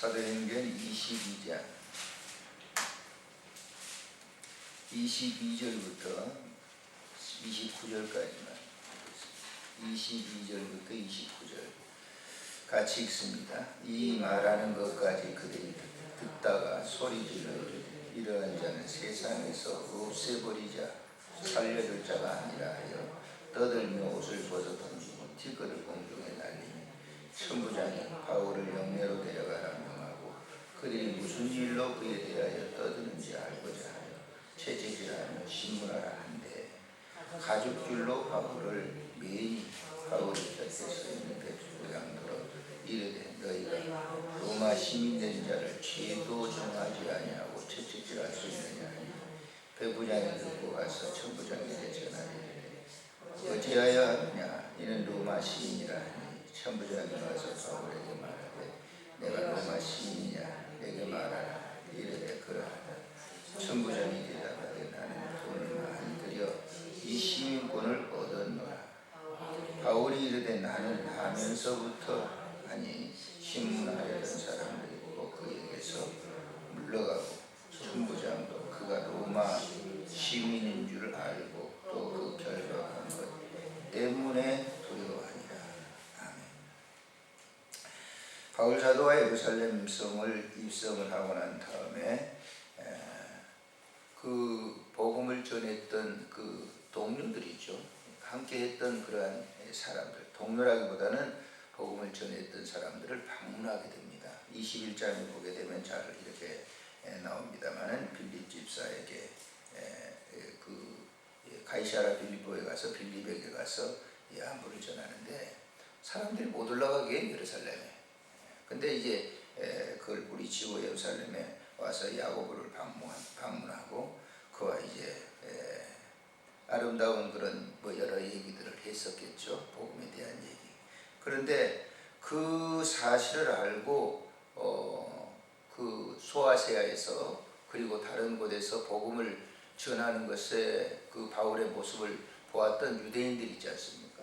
사도행전 22장. 22절부터 29절까지만. 22절부터 29절. 같이 읽습니다. 이 말하는 것까지 그들이 듣다가 소리질러 이러한 자는 세상에서 없애버리자 살려줄 자가 아니라 하여 떠들며 옷을 벗어 던지고 티끌을 공중에 날리니 천부장이 바울을 영내로 데려가라 그들이 무슨 일로 그에 대하여 떠드는지 알고자 하여 채찍질하며 신문하라 한데 가죽줄로 바울을 매니 바울이 곁에 서 있는 백부장들어 이르되 너희가 로마 시민된 자를 죄도 정하지 아니하고 채찍질할 수 있느냐 하니 백부장이 듣고 가서 천부장에게 전하되 어찌하여 하느냐? 이는 로마 시민이라 하니 천부장이 와서 바울에게 말하되 내가 로마 시민이냐 내게 말하라. 이르되 그러하다 천부장이 대답하되 나는 돈을 많이 들여 이 시민권을 얻었노라. 바울이 이르되 나는 하면서부터 아니 신문하려던 사람들이 있고 그에게서 물러가고 천부장도 그가 로마 시민인 줄 알고 또 그 결박한 것 때문에 두려워하니라 아멘 바울 사도가 예루살렘 성을 입성을 하고 난 다음에 에, 그 복음을 전했던 그 동료들이죠. 함께 했던 그러한 사람들, 동료라기보다는 복음을 전했던 사람들을 방문하게 됩니다. 21장에 보게 되면 잘 이렇게 에, 나옵니다만은 빌립 집사에게 그 예, 가이사라 빌립보에 가서 빌립에게 가서 이 안부를 전하는데 사람들이 못 올라가게 예루살렘에. 근데 이제 에, 그걸 뿌리치고 예루살렘에 와서 야고보를 방문, 방문하고 그와 이제 에, 아름다운 그런 뭐 여러 얘기들을 했었겠죠 복음에 대한 얘기. 그런데 그 사실을 알고 어, 그 소아세아에서 그리고 다른 곳에서 복음을 전하는 것에 그 바울의 모습을 보았던 유대인들이 있지 않습니까?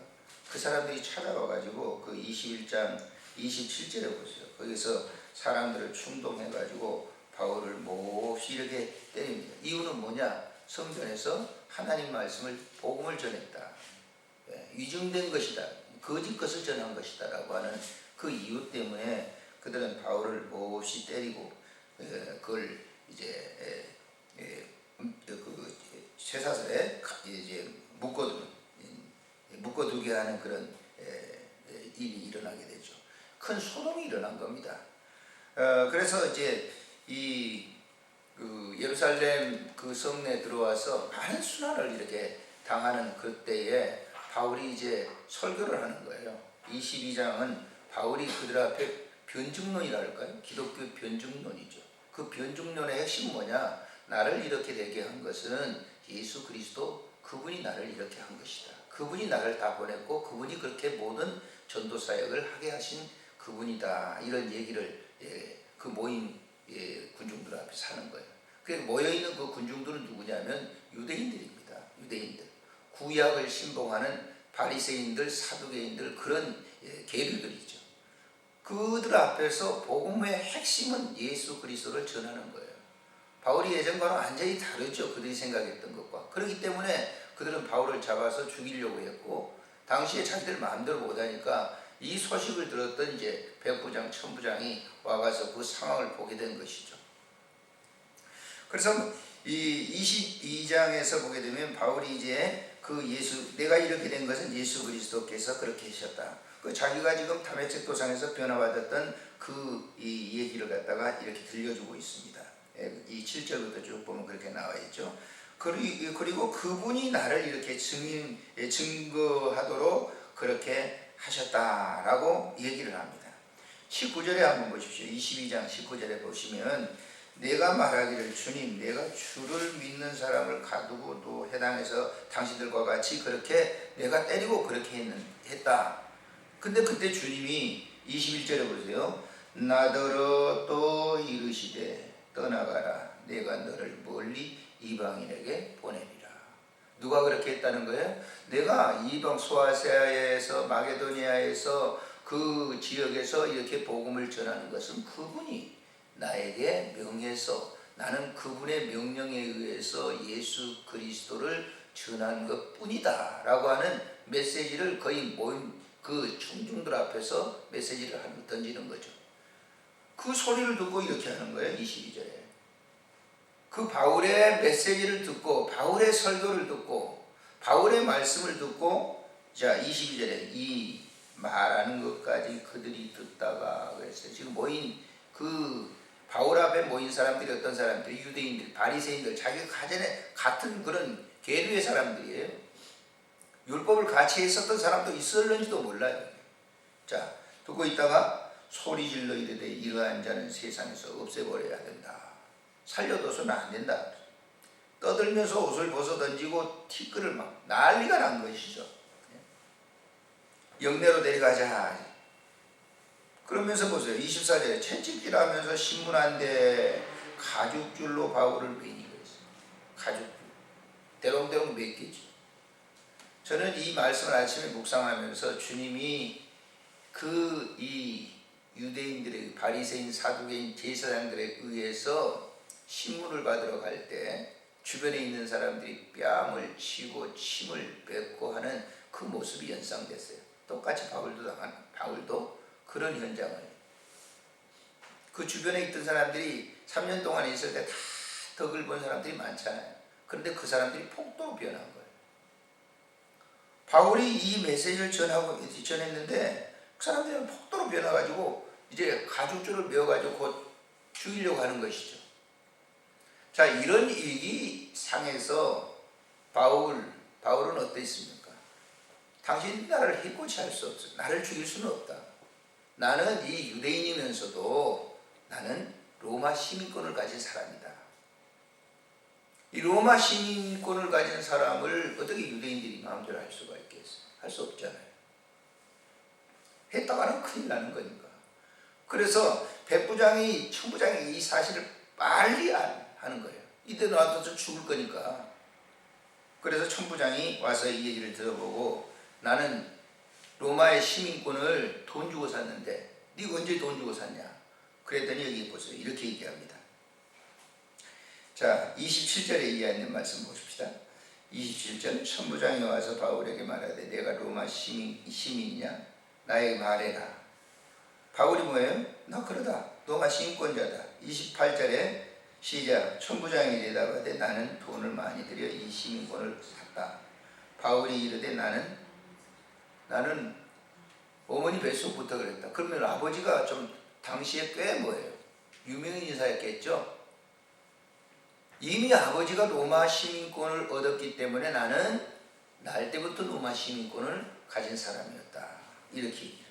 그 사람들이 찾아와 가지고 그 21장 27절에 보세요. 거기서 사람들을 충동해 가지고 바울을 몹시 이렇게 때립니다. 이유는 뭐냐? 성전에서 하나님 말씀을 복음을 전했다. 예, 위증된 것이다. 거짓 것을 전한 것이다 라고 하는 그 이유 때문에 그들은 바울을 몹시 때리고 예, 그걸 이제 예, 예, 음, 그 쇠사슬에 가- 이제 묶어두는 예, 묶어두게 하는 그런 일이 일어나게 되죠. 큰 소동이 일어난 겁니다. 어, 그래서 이제 이 그 예루살렘 그 성내에 들어와서 많은 순환을 이렇게 당하는 그때에 바울이 이제 설교를 하는 거예요. 22장은 바울이 그들 앞에 변증론이랄까요? 기독교 변증론이죠. 그 변증론의 핵심 뭐냐? 나를 이렇게 되게 한 것은 예수 그리스도 그분이 나를 이렇게 한 것이다. 그분이 나를 다 보냈고 그분이 그렇게 모든 전도 사역을 하게 하신 그분이다. 이런 얘기를 예, 그 모임 예, 군중들 앞에서 하는 거예요. 그 모여 있는 그 군중들은 누구냐면 유대인들입니다. 유대인들. 구약을 신봉하는 바리새인들, 사두개인들 그런 예, 계류들이죠. 그들 앞에서 복음의 핵심은 예수 그리스도를 전하는 거예요. 바울이 예전과는 완전히 다르죠. 그들이 생각했던 것과. 그렇기 때문에 그들은 바울을 잡아서 죽이려고 했고 당시에 자기들 마음대로 못하니까 이 소식을 들었던 이제 백부장, 천부장이 와가서 그 상황을 보게 된 것이죠. 그래서 이 22장에서 보게 되면 바울이 이제 그 예수 내가 이렇게 된 것은 예수 그리스도께서 그렇게 하셨다. 그 자기가 지금 담에색 도상에서 변화받았던 그 이 얘기를 갖다가 이렇게 들려주고 있습니다. 예, 이 7절부터 쭉 보면 그렇게 나와 있죠. 그리- 그리고 그분이 나를 이렇게 증인 예, 증거하도록 그렇게 하셨다라고 얘기를 합니다. 19절에 한번 보십시오. 22장 19절에 보시면 내가 말하기를 주님 내가 주를 믿는 사람을 가두고 또 해당해서 당신들과 같이 그렇게 내가 때리고 그렇게 했는, 했다. 근데 그때 주님이 21절에 보세요. 나더러 또 이르시되 떠나가라 내가 너를 멀리 이방인에게 보내리라. 누가 그렇게 했다는 거예요? 내가 이방 소아세아에서 마게도니아에서 그 지역에서 이렇게 복음을 전하는 것은 그분이 나에게 명해서 나는 그분의 명령에 의해서 예수 그리스도를 전한 것 뿐이다 라고 하는 메시지를 거의 모인 그 충중들 앞에서 메시지를 한- 던지는 거죠. 그 소리를 듣고 이렇게 하는 거예요. 22절에. 그 바울의 메시지를 듣고 바울의 설교를 듣고 바울의 말씀을 듣고 자 22절에 이 말하는 것까지 그들이 듣다가 그랬어요. 지금 모인 그 바울 앞에 모인 사람들이 어떤 사람들이 유대인들, 바리새인들, 자기 가전에 같은 그런 계류의 사람들이에요. 율법을 같이 했었던 사람도 있었는지도 몰라요. 자 듣고 있다가 소리 질러 이르되 이러한 자는 세상에서 없애버려야 된다. 살려둬서는 안 된다. 떠들면서 옷을 벗어 던지고 티끌을 막 난리가 난 것이죠. 영내로 데려가자. 그러면서 보세요. 24절에 채찍질 하면서 신문한데 가죽줄로 바울을 매니고 있어요. 가죽줄. 대롱대롱 매기죠. 저는 이 말씀을 아침에 묵상하면서 주님이 그 이 유대인들의 바리새인 사두개인 제사장들에 의해서 신문을 받으러 갈 때 주변에 있는 사람들이 뺨을 치고 침을 뱉고 하는 그 모습이 연상됐어요. 똑같이 바울도 당한 바울도 그런 현장을 그 주변에 있던 사람들이 3년 동안 있을 때 다 덕을 본 사람들이 많잖아요. 그런데 그 사람들이 폭도로 변한 거예요. 바울이 이 메시지를 전하고 전했는데 그 사람들은 폭도로 변해가지고 이제 가죽줄을 메어가지고 곧 죽이려고 하는 것이죠. 자 이런 일이 상해서 바울 바울은 어땠습니까? 당신 나를 해코지 할수 없어. 나를 죽일 수는 없다. 나는 이 유대인이면서도 나는 로마 시민권을 가진 사람이다. 이 로마 시민권을 가진 사람을 어떻게 유대인들이 마음대로 할 수가 있겠어? 할 수 없잖아요. 했다가는 큰일 나는 거니까. 그래서 백부장이 천부장이 이 사실을 빨리 안- 하는 거예요. 이때 놔둬서 죽을 거니까. 그래서 천부장이 와서 이 얘기를 들어보고 나는 로마의 시민권을 돈 주고 샀는데 네가 언제 돈 주고 샀냐? 그랬더니 여기 보세요. 이렇게 얘기합니다. 자, 27절에 이하 있는 말씀 보십시다. 27절 천부장이 와서 바울에게 말하되 내가 로마 시민, 시민이냐? 나에게 말해라. 바울이 뭐예요? 나 그러다. 로마 시민권자다. 28절에 시작 천부장이 대답하되 나는 돈을 많이 들여 이 시민권을 샀다. 바울이 이르되 나는 나는 어머니 뱃속부터 그랬다. 그러면 아버지가 좀 당시에 꽤 뭐예요? 유명인 인사였겠죠? 이미 아버지가 로마 시민권을 얻었기 때문에 나는 날 때부터 로마 시민권을 가진 사람이었다. 이렇게 얘기해요.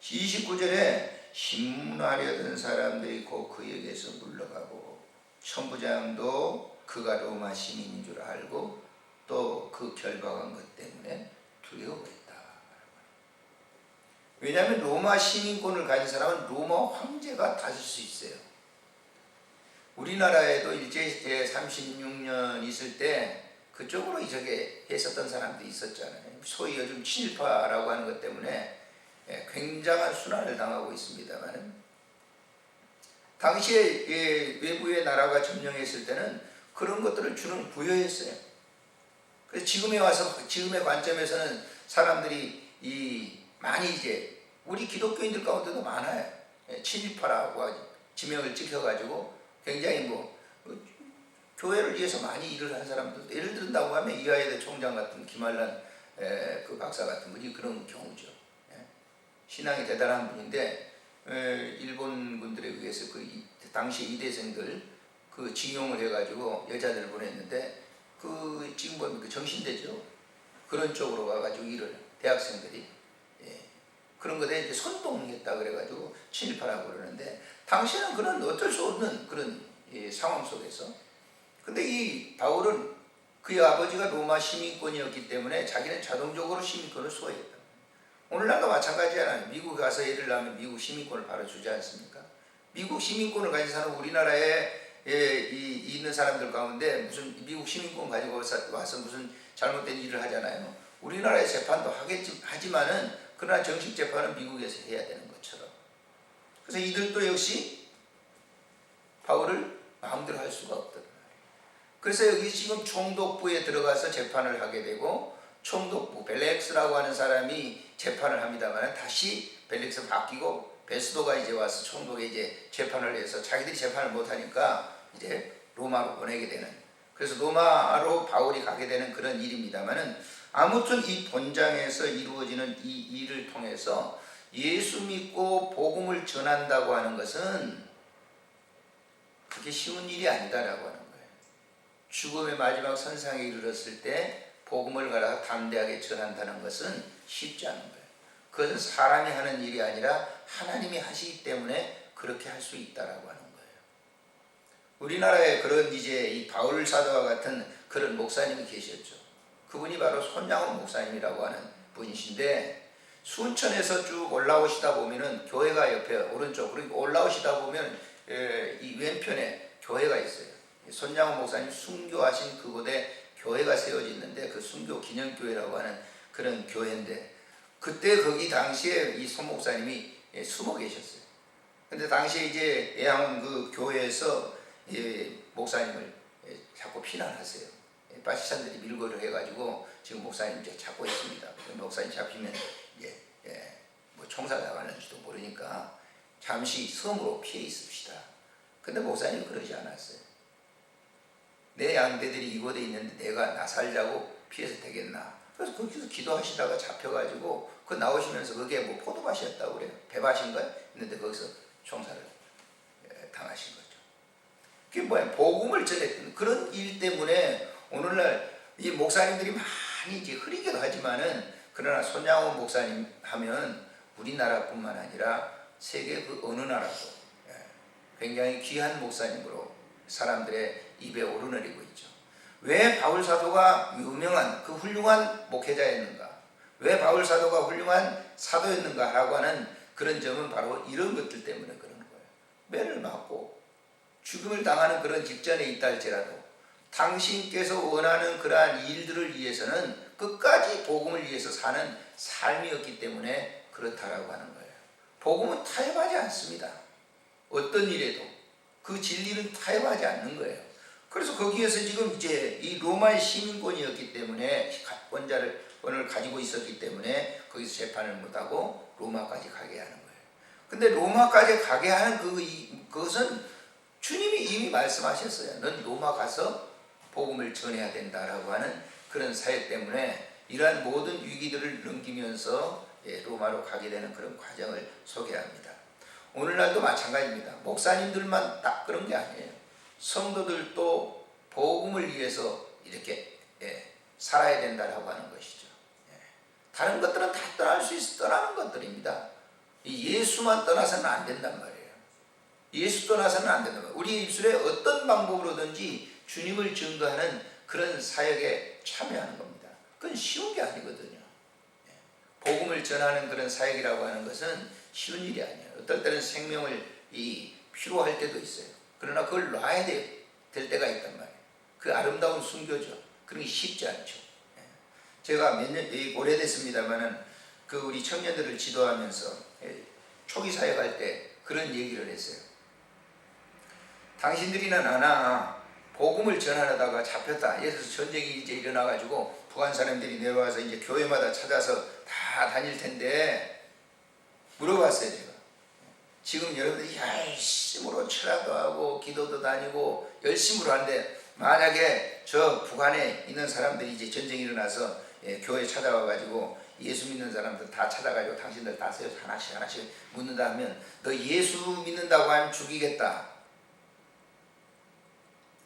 29절에 신문하려던 사람들이 곧 그에게서 물러가고 천부장도 그가 로마 시민인 줄 알고 또 그 결박한 것 때문에 두려워했다. 왜냐하면 로마 시민권을 가진 사람은 로마 황제가 다질 수 있어요. 우리나라에도 일제 제 36년 있을 때 그쪽으로 저게 했었던 사람들이 있었잖아요. 소위 요즘 친일파라고 하는 것 때문에 예, 굉장한 순환을 당하고 있습니다만은 당시에 예, 외부의 나라가 점령했을 때는 그런 것들을 주는 부여했어요. 그래서 지금에 와서 지금의 관점에서는 사람들이 이 많이 이제 우리 기독교인들 가운데도 많아요. 예, 친일파라고. 지명을 찍혀가지고 굉장히 뭐 어, 교회를 위해서 많이 일을 한 사람들 예를 든다고 하면 이하예대 총장 같은 김한란 에, 그 박사 같은 분이 그런 경우죠. 예. 신앙이 대단한 분인데 에, 일본 분들에 의해서 그 이- 당시 이대생들 그 징용을 해가지고 여자들 보냈는데 그 지금 보면 그 정신대죠. 그런 쪽으로 가가지고 일을 대학생들이 예. 그런 것에 이제 선동했다 그래가지고 친일파라고 그러는데 당시에는 그런 어쩔 수 없는 그런 예, 상황 속에서 근데 이 바울은 그의 아버지가 로마 시민권이었기 때문에 자기는 자동적으로 시민권을 수호했다. 오늘날도 마찬가지잖아요. 미국 가서 예를 들면 미국 시민권을 바로 주지 않습니까? 미국 시민권을 가진 사람 우리나라에 예, 이, 있는 사람들 가운데 무슨 미국 시민권 가지고 와서 무슨 잘못된 일을 하잖아요. 우리나라의 재판도 하겠지, 하지만은 그러나 정식 재판은 미국에서 해야 되는 것처럼. 그래서 이들도 역시 바울을 마음대로 할 수가 없더라. 그래서 여기 지금 총독부에 들어가서 재판을 하게 되고 총독부 벨렉스라고 하는 사람이 재판을 합니다만 다시 벨렉스 바뀌고 베스도가 이제 와서 총독에 이제 재판을 해서 자기들이 재판을 못하니까 이제 로마로 보내게 되는 그래서 로마로 바울이 가게 되는 그런 일입니다만은 아무튼 이 본장에서 이루어지는 이 일을 통해서 예수 믿고 복음을 전한다고 하는 것은 그게 쉬운 일이 아니다라고 하는 거예요. 죽음의 마지막 선상에 이르렀을 때 복음을 가라 담대하게 전한다는 것은 쉽지 않은 거예요. 그것은 사람이 하는 일이 아니라 하나님이 하시기 때문에 그렇게 할 수 있다라고 하는 거예요. 우리나라에 그런 이제 이 바울 사도와 같은 그런 목사님이 계셨죠. 그분이 바로 손양원 목사님이라고 하는 분이신데 순천에서 쭉 올라오시다 보면은 교회가 옆에 오른쪽 그리고 올라오시다 보면 에, 이 왼편에 교회가 있어요. 손양원 목사님 순교하신 그곳에 교회가 세워져 있는데 그 순교 기념교회라고 하는 그런 교회인데 그때 거기 당시에 이 손 목사님이 예, 숨어 계셨어요. 근데 당시에 이제 예항원 그 교회에서 예, 목사님을 예, 자꾸 피난하세요. 예, 파시찬들이 밀고를 해가지고 지금 목사님 이제 찾고 있습니다. 그 목사님 잡히면 예, 예, 뭐 총살 나가는지도 모르니까 잠시 섬으로 피해 있읍시다. 근데 목사님 그러지 않았어요. 내 양대들이 이곳에 있는데 내가 나 살자고 피해서 되겠나? 그래서 거기서 기도하시다가 잡혀가지고 그 나오시면서 그게 뭐 포도밭이었다고 그래요. 배밭인가요? 있는데 거기서 총살을 예, 당하신 거죠. 그게 뭐야? 복음을 전했던 그런 일 때문에 오늘날 이 목사님들이 많이 이제 흐리기도 하지만은 그러나 손양원 목사님 하면 우리나라뿐만 아니라 세계 그 어느 나라도 예, 굉장히 귀한 목사님으로 사람들의 입에 오르내리고 있죠. 왜 바울 사도가 유명한 그 훌륭한 목회자였는가? 왜 바울 사도가 훌륭한 사도였는가라고 하는 그런 점은 바로 이런 것들 때문에 그런 거예요. 매를 맞고 죽음을 당하는 그런 직전에 있다 할지라도 당신께서 원하는 그러한 일들을 위해서는 끝까지 복음을 위해서 사는 삶이었기 때문에 그렇다라고 하는 거예요. 복음은 타협하지 않습니다. 어떤 일에도 그 진리는 타협하지 않는 거예요. 그래서 거기에서 지금 이제 이 로마의 시민권이었기 때문에 원자를 원을 가지고 있었기 때문에 거기서 재판을 못하고 로마까지 가게 하는 거예요. 근데 로마까지 가게 하는 그 이, 그것은 주님이 이미 말씀하셨어요. 넌 로마 가서 복음을 전해야 된다라고 하는 그런 사역 때문에 이러한 모든 위기들을 넘기면서 예, 로마로 가게 되는 그런 과정을 소개합니다. 오늘날도 마찬가지입니다. 목사님들만 딱 그런 게 아니에요. 성도들도 복음을 위해서 이렇게 예, 살아야 된다라고 하는 것이죠. 예. 다른 것들은 다 떠날 수 있어 떠나는 것들입니다. 예수만 떠나서는 안 된단 말이에요. 예수 떠나서는 안 말이에요. 우리 입술에 어떤 방법으로든지 주님을 증거하는 그런 사역에 참여하는 겁니다. 그건 쉬운 게 아니거든요. 예. 복음을 전하는 그런 사역이라고 하는 것은 쉬운 일이 아니에요. 어떨 때는 생명을 이 필요할 때도 있어요. 그러나 그걸 놔야 될 때가 있단 말이에요. 그 아름다운 순교죠. 그런 게 쉽지 않죠. 예. 제가 몇 년, 오래됐습니다만은 그 우리 청년들을 지도하면서 예, 초기 사역할 때 그런 얘기를 했어요. 당신들이나 나나 복음을 전하려다가 잡혔다. 예를 들어서 전쟁이 이제 일어나가지고 북한 사람들이 내려와서 이제 교회마다 찾아서 다 다닐 텐데 물어봤어요. 지금 여러분들이 열심으로 철학도 하고 기도도 다니고 열심으로 하는데 만약에 저 북한에 있는 사람들이 이제 전쟁이 일어나서 예, 교회 찾아와 가지고 예수 믿는 사람들 다 찾아가지고 당신들 다 세워서 하나씩 하나씩 묻는다 하면 너 예수 믿는다고 하면 죽이겠다.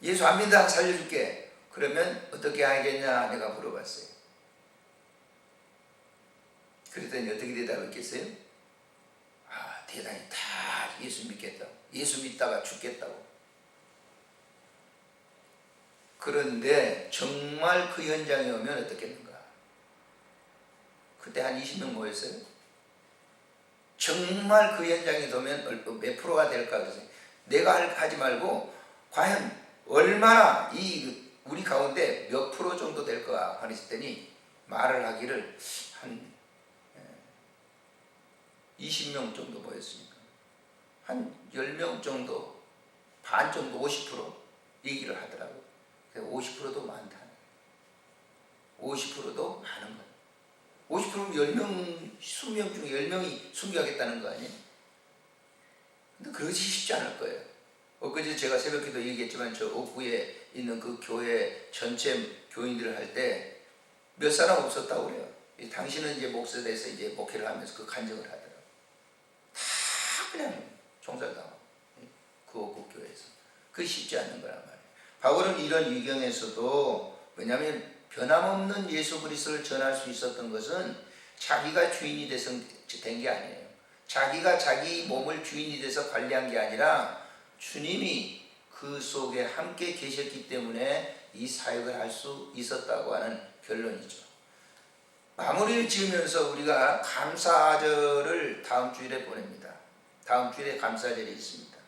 예수 안 믿는다고 살려줄게. 그러면 어떻게 하겠냐 내가 물어봤어요. 그랬더니 어떻게 대답했겠어요? 아 대단히 다 예수 믿겠다. 예수 믿다가 죽겠다고. 그런데 정말 그 현장에 오면 어떻겠는가? 그때 한 20명 모였어요. 정말 그 현장에 오면 몇 프로가 될까 그래서 내가 하지 말고 과연 얼마나 이 우리 가운데 몇 프로 정도 될 거야 하셨더니 말을 하기를 한 20명 정도 모였으니까 한 10명 정도 반 정도 50% 얘기를 하더라고요. 50%도 많다. 50%도 많은 거예요. 50%면 10명, 20명 중에 10명이 순교하겠다는 거 아니에요? 근데 그것이 쉽지 않을 거예요. 엊그제 제가 새벽에도 얘기했지만 저 옥구에 있는 그 교회 전체 교인들을 할 때 몇 사람 없었다고 그래요. 이 당신은 이제 목사돼서 이제 목회를 하면서 그 간증을. 다 그냥 총살당하고 그 옥구 교회에서. 그게 쉽지 않는 거란 말이에요. 바울은 이런 위경에서도 왜냐하면 변함없는 예수 그리스도를 전할 수 있었던 것은 자기가 주인이 돼서 된 게 아니에요. 자기가 자기 몸을 주인이 돼서 관리한 게 아니라 주님이 그 속에 함께 계셨기 때문에 이 사역을 할 수 있었다고 하는 결론이죠. 마무리를 지으면서 우리가 감사절을 다음 주일에 보냅니다. 다음 주일에 감사절이 있습니다.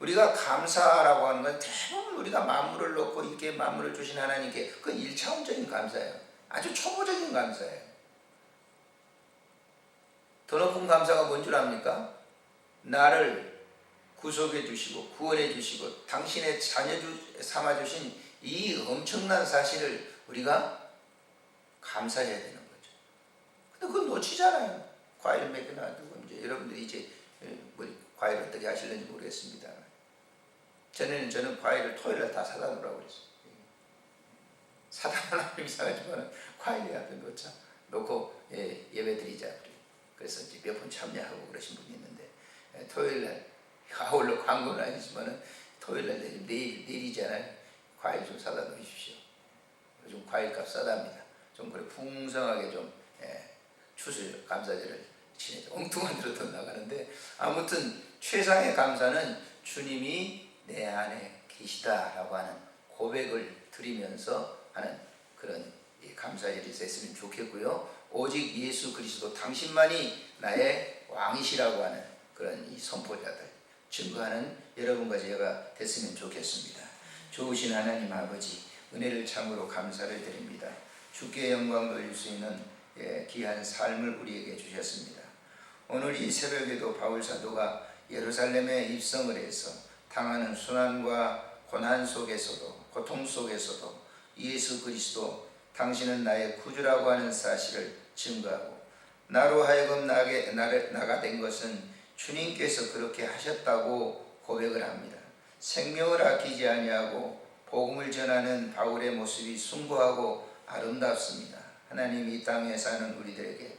우리가 감사라고 하는 건 대부분 우리가 만물을 놓고 이렇게 만물을 주신 하나님께 그건 일차원적인 감사예요. 아주 초보적인 감사예요. 더 높은 감사가 뭔 줄 압니까? 나를 구속해 주시고 구원해 주시고 당신의 자녀 주, 삼아 주신 이 엄청난 사실을 우리가 감사해야 되는 거죠. 근데 그건 놓치잖아요. 과일 몇 개나 두고 이제 여러분들이 이제 뭐 과일 어떻게 하실는지 모르겠습니다. 전에는 저는 과일을 토요일에 다 사다 놓으라고 그랬어요. 사다 하나님 이상하지만 과일에 앞에 놓자 놓고 예, 예배 드리자. 그래서 이제 몇 번 참여하고 그러신 분이 있는데 예, 토요일 날 아울러 광고는 아니지만은 토요일 날 내일 내일 내일이잖아요. 과일 좀 사다 놓으십시오. 요즘 과일값 싸답니다. 좀 그래 풍성하게 좀 예, 추수 지내죠. 엉뚱한 데로 돈 나가는데 아무튼 최상의 감사는 주님이 내 안에 계시다라고 하는 고백을 드리면서 하는 그런 이 감사절이 됐으면 좋겠고요. 오직 예수 그리스도 당신만이 나의 왕이시라고 하는 그런 이 선포자들 증거하는 여러분과 제가 됐으면 좋겠습니다. 좋으신 하나님 아버지 은혜를 참으로 감사를 드립니다. 주께 영광 돌릴 수 있는 예, 귀한 삶을 우리에게 주셨습니다. 오늘 이 새벽에도 바울 사도가 예루살렘에 입성을 해서 당하는 순환과 고난 속에서도 고통 속에서도 예수 그리스도 당신은 나의 구주라고 하는 사실을 증거하고 나로 하여금 나게, 나를, 나가 된 것은 주님께서 그렇게 하셨다고 고백을 합니다. 생명을 아끼지 아니하고 복음을 전하는 바울의 모습이 숭고하고 아름답습니다. 하나님 이 땅에 사는 우리들에게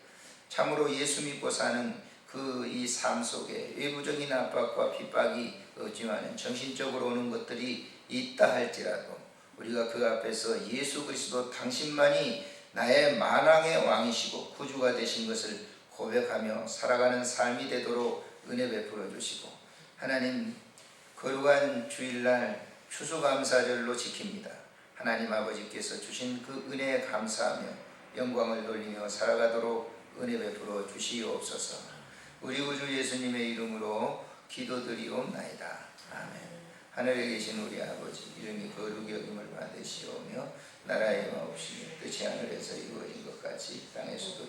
참으로 예수 믿고 사는 그 이 삶 속에 외부적인 압박과 핍박이 없지만 정신적으로 오는 것들이 있다 할지라도 우리가 그 앞에서 예수 그리스도 당신만이 나의 만왕의 왕이시고 구주가 되신 것을 고백하며 살아가는 삶이 되도록 은혜 베풀어 주시고 하나님 거룩한 주일날 추수감사절로 지킵니다. 하나님 아버지께서 주신 그 은혜에 감사하며 영광을 돌리며 살아가도록 은혜 베풀어 주시옵소서. 우리 구주 예수님의 이름으로 기도드리옵나이다. 아멘. 하늘에 계신 우리 아버지 이름이 거룩히 여김을 받으시오며 나라의 마옵시며 뜻이 하늘에서 이루어진 것 같이 땅에서도